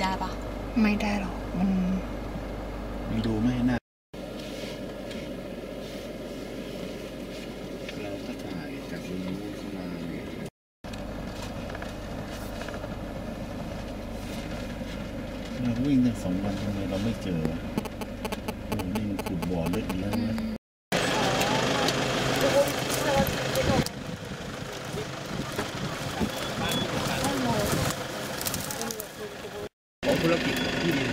ได้ปะไม่ได้หรอก มันมีดูไหมหน้าเราก็ถ่ายจากตรงนู้นเข้ามาเนี่ยเราวิ่งตั้งสองวันทำไมเราไม่เจอวะโอ้นี่มันขุดบ่อลึกอีกแล้วนะ ของ ธุรกิจที่ดิน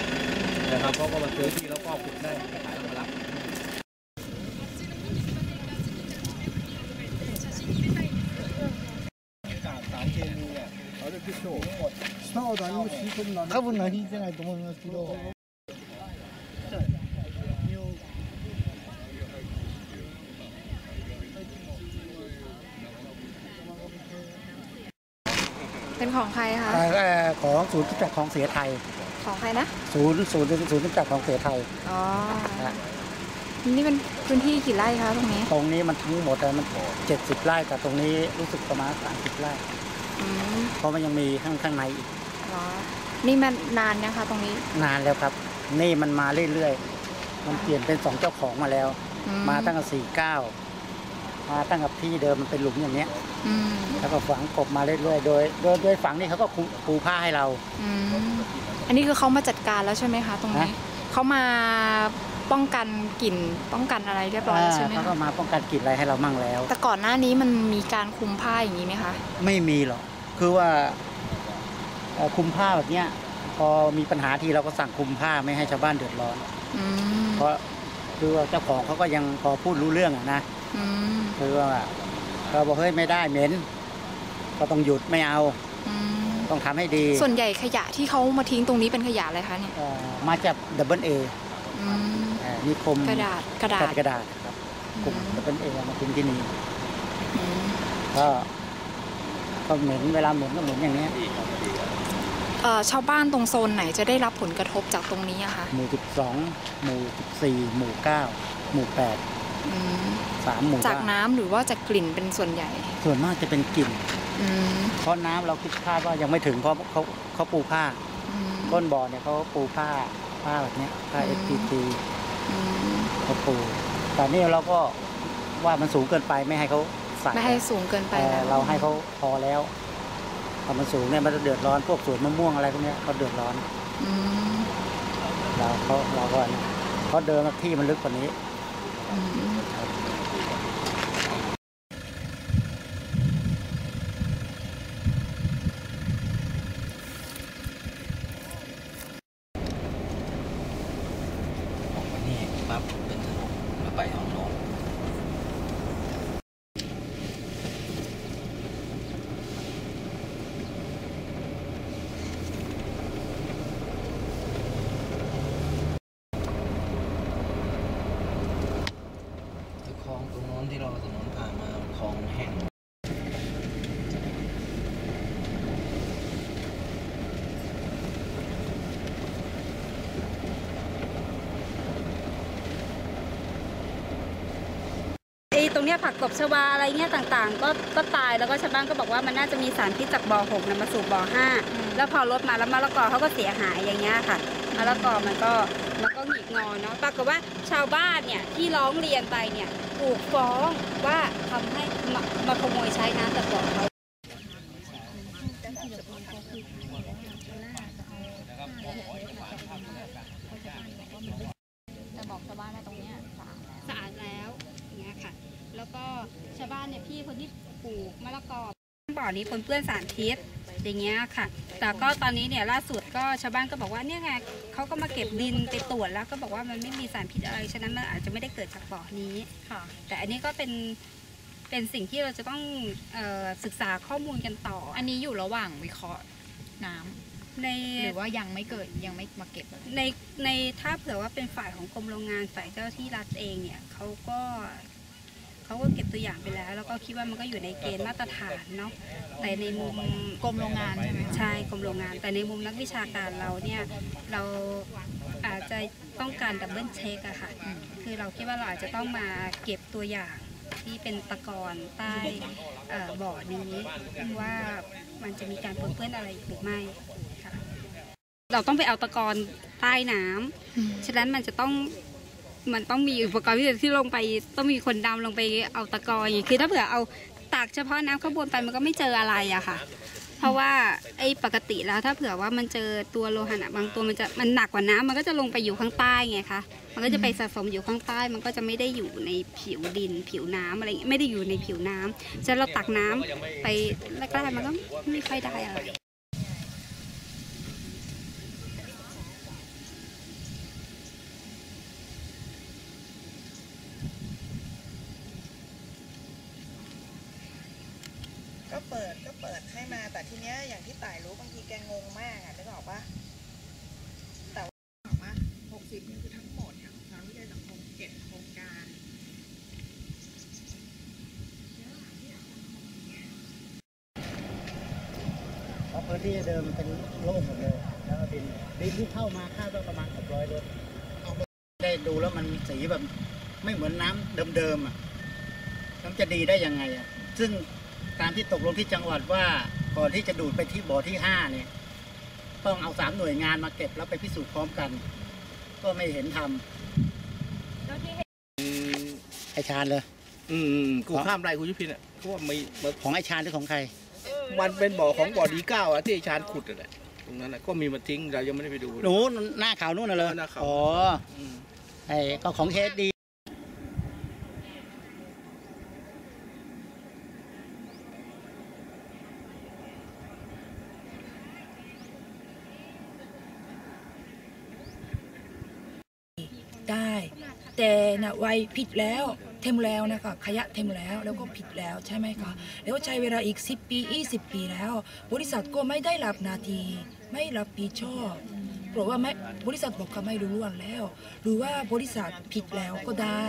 นะครับเขาก็มาซื้อที่แล้วก็ขุดได้ขายแล้วมารับ 多分何じゃないと思いますけど。 ของใครคะเอ่อของศูนย์กำจัดของเสียไทย ของใครนะ ศูนย์ศูนย์ศูนย์กำจัดของเสียไทย อ๋อฮะนี่เป็นพื้นที่กี่ไร่คะตรงนี้ตรงนี้มันทั้งหมดอะมันเจ็ดสิบไร่แต่ตรงนี้รู้สึกประมาณสามสิบไร่ อืมเพราะมันยังมีข้างข้างในอีกเหรอนี่มันนานนะคะ ตรงนี้นานแล้วครับ นี่มันมาเรื่อยๆ มันเปลี่ยนเป็นสองเจ้าของมาแล้ว อืมาตั้งแต่สี่เก้า มาตั้งแต่ที่เดิมมันเป็นหลุมอย่างเนี้ยอืมแล้วก็ฝังกบมาเรื่อยๆโดยโดยโดยฝังนี่เขาก็ปูปูผ้าให้เรา อืมอันนี้คือเขามาจัดการแล้วใช่ไหมคะ ตรงนี้ฮะ เขามาป้องกันกลิ่นป้องกันอะไรเรียบร้อยแล้วใช่ไหมเขาก็คะมาป้องกันกลิ่นอะไรให้เรามั่งแล้ว แต่ก่อนหน้านี้มันมีการคลุมผ้าอย่างนี้ไหมคะไม่มีหรอก คือว่าเอ่อคลุมผ้าแบบเนี้ย พอมีปัญหาทีเราก็สั่งคลุมผ้าไม่ให้ชาวบ้านเดือดร้อน อืมเพราะคือว่าเจ้าของเขาก็ยังพอพูดรู้เรื่องอะนะอืม คือว่าเราบอกเฮ้ยไม่ได้เหม็น ก็ต้องหยุดไม่เอา ต้องทำให้ดี ส่วนใหญ่ขยะที่เขามาทิ้งตรงนี้เป็นขยะอะไรคะเนี่ยมาจากดับเบิลเอนิคมกระดาษกระดาษกระดาษครับกลุ่มดับเบิลเอมาทิ้งที่นี่ก็ก็เหม็นเวลาเหม็นก็เหม็นอย่างนี้ชาวบ้านตรงโซนไหนจะได้รับผลกระทบจากตรงนี้อะคะหมู่สิบสองหมู่สิบสี่หมู่เก้าหมู่แปด สามหมู่จากน้ำหรือว่าจากกลิ่นเป็นส่วนใหญ่ ส่วนมากจะเป็นกลิ่นเพราะน้ำเราคิดคาดว่ายังไม่ถึงเพราะเขาเขาปูผ้าก้นบ่อเนี่ยเขาปูผ้าผ้าแบบนี้ผ้าเอสพีทีเขาปูแต่นี่เราก็ว่ามันสูงเกินไปไม่ให้เขาใส่ไม่ให้สูงเกินไปเราให้เขาพอแล้วพอมันสูงเนี่ยมันจะเดือดร้อนพวกสวนมะม่วงอะไรพวกนี้เขาเดือดร้อนเราเขาเราก็เขาเดินที่มันลึกกว่านี้ ออกมานี่ปั๊บเป็นถนนแล้วไปห้องน้น คือคลองตรงโน้น ที่เราถนนผ่านมาคลองแห้งไอ้ตรงเนี้ยผักตบชวาอะไรเงี้ยต่างๆ ก็ก็ตายแล้วก็ชาวบ้านก็บอกว่ามันน่าจะมีสารพิษจากบ่อหกนำมาสู่บ่อห้าแล้วพอรถมาแล้วมะละกอเขาก็เสียหายอย่างเงี้ยค่ะมะละกอมันก็ มันก็หงิกงอเนาะปรากฏว่าชาวบ้านเนี่ยที่ร้องเรียนไปเนี่ยถูกฟ้องว่าทำให้มามาขโมยใช้น้ำจากบ่อเขาจะบอกชาวบ้านว่าตรงนี้สะอาดสะอาดแล้วอย่างเงี้ยค่ะ แล้วก็ชาวบ้านเนี่ยพี่คนที่ปลูกมะละกอบ่อนี้ปนเปื้อนสารพิษอย่างเงี้ยค่ะ แต่ก็ตอนนี้เนี่ยล่าสุดก็ชาวบ้านก็บอกว่าเนี่ยไงเขาก็มาเก็บดินไปตรวจแล้วก็บอกว่ามันไม่มีสารพิษอะไรฉะนั้นมันอาจจะไม่ได้เกิดจากบ่อนี้ค่ะ แต่อันนี้ก็เป็นเป็นสิ่งที่เราจะต้องเออศึกษาข้อมูลกันต่อ อันนี้อยู่ระหว่างวิเคราะห์น้ำในหรือว่ายังไม่เกิดยังไม่มาเก็บอะไรในในถ้าเผื่อว่าเป็นฝ่ายของกรมโรงงานฝ่ายเจ้าที่รัฐเองเนี่ยเขาก็เขา ก็เก็บตัวอย่างไปแล้ว แล้วก็คิดว่ามันก็อยู่ในเกณฑ์มาตรฐานเนาะแต่ในมุมกรมโรงงานใช่ไหมใช่กรมโรงงาน แต่ในมุมนักวิชาการเราเนี่ยเราอาจจะต้องการดับเบิลเช็คอะค่ะอืมคือเราคิดว่าเราอาจจะต้องมาเก็บตัวอย่างที่เป็นตะกอนใต้เอ่อบ่อนี้ว่ามันจะมีการปนเปื้อนอะไรอีกหรือไม่เราต้องไปเอาตะกอนใต้น้ำอืมฉะนั้นมันจะต้อง มันต้องมีอุปกรณ์พิเศษที่ลงไปต้องมีคนดำลงไปเอาตะกอนอย่างคือถ้าเผื่อเอาตากเฉพาะน้ำข้างบนไปมันก็ไม่เจออะไรอะค่ะ เพราะว่าไอ้ปกติแล้วถ้าเผื่อว่ามันเจอตัวโลหะบางตัวมันจะมันหนักกว่าน้ำมันก็จะลงไปอยู่ข้างใต้ไงคะมันก็จะไปสะสมอยู่ข้างใต้ มันก็จะไม่ได้อยู่ในผิวดิน ผิวน้ำอะไรอย่างงี้ไม่ได้อยู่ในผิวน้ำฉะนั้นเราตักน้ำไปใกล้ๆมันก็ไม่ค่อยได้อะไร ก็เปิดก็เปิดให้มาแต่ทีเนี้ยอย่างที่ต่ายรู้บางทีแกงงมากอะนึกออกปะแต่ว่าออกมาหกสิบนี่คือทั้งหมดค่ะสารวิจัยสังคมเจ็ดโครงการเพราะพื้นที่เดิมเป็นโล่งหมดเลย แล้วก็ดินดินที่เข้ามาคาดว่าประมาณ600รถได้ดูแล้วมันสีแบบไม่เหมือนน้ำเดิมๆอะมันจะดีได้ยังไงอะ ซึ่ง ตามที่ตกลงที่จังหวัดว่าก่อนที่จะดูดไปที่บ่อที่ห้าเนี่ยต้องเอาสามหน่วยงานมาเก็บแล้วไปพิสูจน์พร้อมกัน ก็ไม่เห็นทำไอชาญเลยอืมกูข้ามไรกูยุพินอะเขาว่ามีมันของไอชาญหรือของใคร มันเป็นบ่อของบ่อดีเก้าอะที่ไอ้ชาญขุดอะแหละตรงนั้นน่ะก็มีมาทิ้งเรายังไม่ได้ไปดู หนูหน้าขาวนู่นน่ะเลยเออหน้าขาว อ๋อ อืม ไอ้ก็ของเคสดี ได้ แต่นะไวผิดแล้วเต็มแล้วนะคะขยะเต็มแล้วแล้วก็ผิดแล้วใช่ไหมคะแล้วใช้เวลาอีก 10 ปี 20 ปีแล้ว บริษัทก็ไม่ได้รับนาทีไม่รับผิดชอบเพราะว่าไม่บริษัทบอกก็ไม่รู้เรื่องแล้ว หรือว่าบริษัทผิดแล้วก็ได้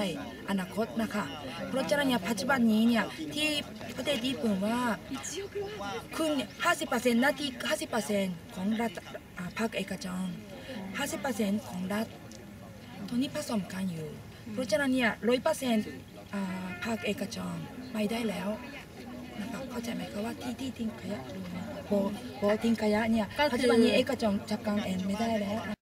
อนาคตนะคะ เพราะฉะนั้นเนี่ยปัจจุบันนี้เนี่ยที่ประเทศญี่ปุ่นว่าคุณ50%หน้าที่ 50%ของรัฐอ่าภาคเอกชน50%ของรัฐ ตอนนี้ผสมกันอยู่ เพราะฉะนั้นเนี่ยร้อยเปอร์เซ็นต์ภาคเอกชนไม่ได้แล้วนะคะเข้าใจไหมคะว่าที่ที่ทิ้งขยะดูนะโบโบทิ้งขยะเนี่ยก็คือปัจจุบันนี้เอกชนจัดการเองไม่ได้แล้ว